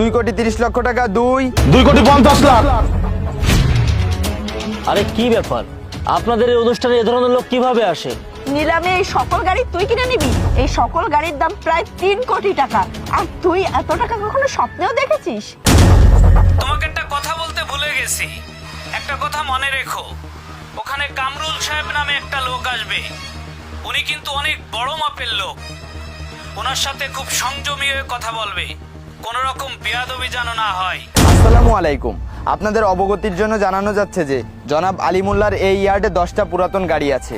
দুই কোটি তিরিশ লক্ষ টাকা দুই। দুই কোটি পঞ্চাশ লাখ। আরে কি ব্যাপার? আপনাদের এই অনুষ্ঠানে এ ধরনের লোক কীভাবে আসে? নিলামে এই সকল গাড়ি তুই কিনে নিবি? এই সকল গাড়ির দাম প্রায় তিন কোটি টাকা। আর তুই এত টাকা কখনো স্বপ্নেও দেখেছিস? তোমাকে একটা কথা বলতে ভুলে গেছি। একটা কথা মনে রেখো। ওখানে কামরুল সাহেব নামে একটা লোক আসবে। উনি কিন্তু অনেক বড় মাপের লোক। ওনার সাথে খুব সংযমী হয়ে কথা বলবে। কোনো রকম বেয়াদবি যেন না হয়। আসসালামু আলাইকুম। আপনাদের অবগতির জন্য জানানো যাচ্ছে যে জনাব আলিমুল্লার এই ইয়ার্ডে দশটা পুরাতন গাড়ি আছে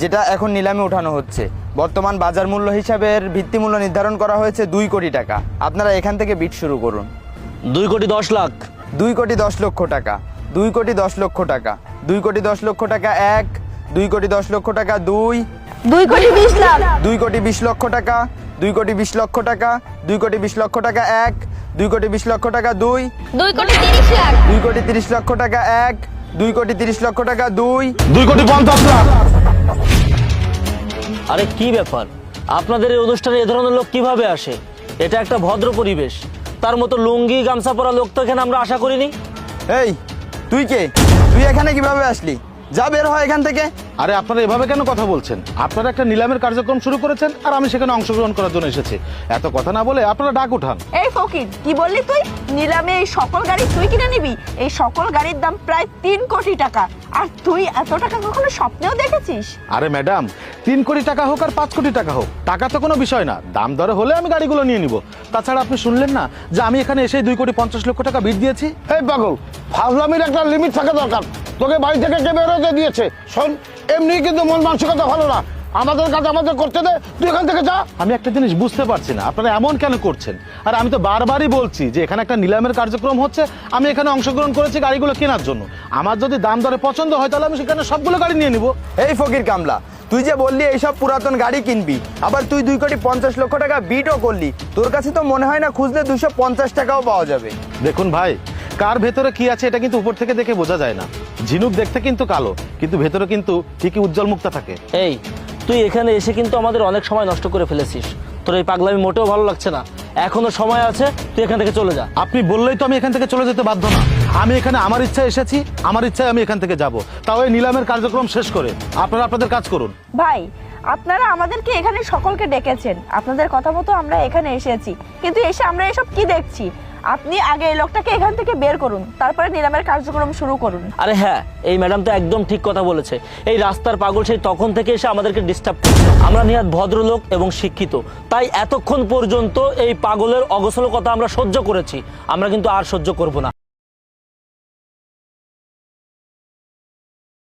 যেটা এখন নিলামে ওঠানো হচ্ছে। বর্তমান বাজার মূল্য হিসাবে এর ভিত্তিমূল্য নির্ধারণ করা হয়েছে দুই কোটি টাকা। আপনারা এখান থেকে বিট শুরু করুন। দুই কোটি দশ লাখ। দুই কোটি দশ লক্ষ টাকা। দুই কোটি দশ লক্ষ টাকা। দুই কোটি দশ লক্ষ টাকা এক দুই কোটি দশ লক্ষ টাকা দুই দুই কোটি বিশ লাখ। দুই কোটি বিশ লক্ষ টাকা দুই কোটি বিশ লক্ষ টাকা দুই কোটি বিশ লক্ষ টাকা এক দুই কোটি বিশ লক্ষ টাকা দুই দুই কোটি তিরিশ লাখ। দুই কোটি তিরিশ লক্ষ টাকা এক দুই কোটি তিরিশ লক্ষ টাকা দুই। দুই কোটি পঞ্চাশ লাখ। আরে কি ব্যাপার? আপনাদের এই অনুষ্ঠানে এ ধরনের লোক কীভাবে আসে? এটা একটা ভদ্র পরিবেশ। তার মতো লুঙ্গি গামছা পরা লোক তো এখানে আমরা আশা করিনি। এই তুই কে? তুই এখানে কীভাবে আসলি? যা বের হয় এখান থেকে। আরে আপনারা এভাবে কেন কথা বলছেন? আপনারা একটা নিলামের কার্যক্রম শুরু করেছেন আর আমি সেখানে অংশগ্রহণ করার জন্য এসেছি। এত কথা না বলে আপনারা ডাক উঠান। এই ফকির কি বললি তুই? নিলামে এই সকল গাড়ি তুই কিনে নিবি? এই সকল গাড়ির দাম প্রায় তিন কোটি টাকা। আর তুই এত টাকা কখনো স্বপ্নেও দেখেছিস? আরে ম্যাডাম তিন কোটি টাকা হোক আর পাঁচ কোটি টাকা হোক টাকা তো কোনো বিষয় না। দাম দরে হলে আমি গাড়িগুলো নিয়ে নিব। তাছাড়া আপনি শুনলেন না যে আমি এখানে এসে দুই কোটি পঞ্চাশ লক্ষ টাকা বিট দিয়েছি? এই পাগল ফাজলামির একটা লিমিট থাকা দরকার। তোকে বাড়ি থেকে কে বেরোতে দিয়েছে? শোন এমনি কিন্তু মন মানসিকতা ভালো না। আমাদের কাজ আমাদের করতে দে তুই এখান থেকে যা। আমি একটা জিনিস বুঝতে পারছি না আপনারা এমন কেন করছেন? আর আমি তো বারবারই বলছি যে এখানে একটা নিলামের কার্যক্রম হচ্ছে আমি এখানে অংশগ্রহণ করেছি গাড়িগুলো কেনার জন্য। আমার যদি দাম দরে পছন্দ হয় তাহলে আমি সেখানে সবগুলো গাড়ি নিয়ে নিব। এই ফকির কামলা তুই যে বললি এইসব পুরাতন গাড়ি কিনবি আবার তুই দুই কোটি পঞ্চাশ লক্ষ টাকা বিটও করলি তোর কাছে তো মনে হয় না খুঁজলে দুশো পঞ্চাশ টাকাও পাওয়া যাবে। দেখুন ভাই কার ভেতরে কি আছে এটা কিন্তু উপর থেকে দেখে বোঝা যায় না। ঝিনুক দেখতে কিন্তু কালো কিন্তু ভেতরে কিন্তু ঠিকই উজ্জ্বল মুক্তা থাকে। এই তুই এখানে এসে কিন্তু আমাদের অনেক সময় নষ্ট করে ফেলেছিস। তোর এই পাগলামি মোটেও ভালো লাগছে না। এখনও সময় আছে তুই এখান থেকে চলে যা। আপনি বললেই তো আমি এখান থেকে চলে যেতে বাধ্য না। আমি এখানে আমার ইচ্ছায় এসেছি আমার ইচ্ছায় আমি এখান থেকে যাব। তাও এই নিলামের কার্যক্রম শেষ করে। আপনারা আপনাদের কাজ করুন। ভাই আপনারা আমাদেরকে এখানে সকলকে ডেকেছেন। আপনাদের কথা মতো আমরা এখানে এসেছি। কিন্তু এসে আমরা এসব কি দেখছি? আপনি আগে এই লোকটাকে এখান থেকে বের করুন, তারপরে নিলামের কার্যক্রম শুরু করুন। আরে হ্যাঁ এই ম্যাডাম তো একদম ঠিক কথা বলেছে। এই রাস্তার পাগল সেই তখন থেকে এসে আমাদেরকে ডিস্টার্ব করছে। আমরা নিহাত ভদ্রলোক এবং শিক্ষিত। তাই এতক্ষণ পর্যন্ত এই পাগলের অগোছল কথা আমরা সহ্য করেছি। আমরা কিন্তু আর সহ্য করব না।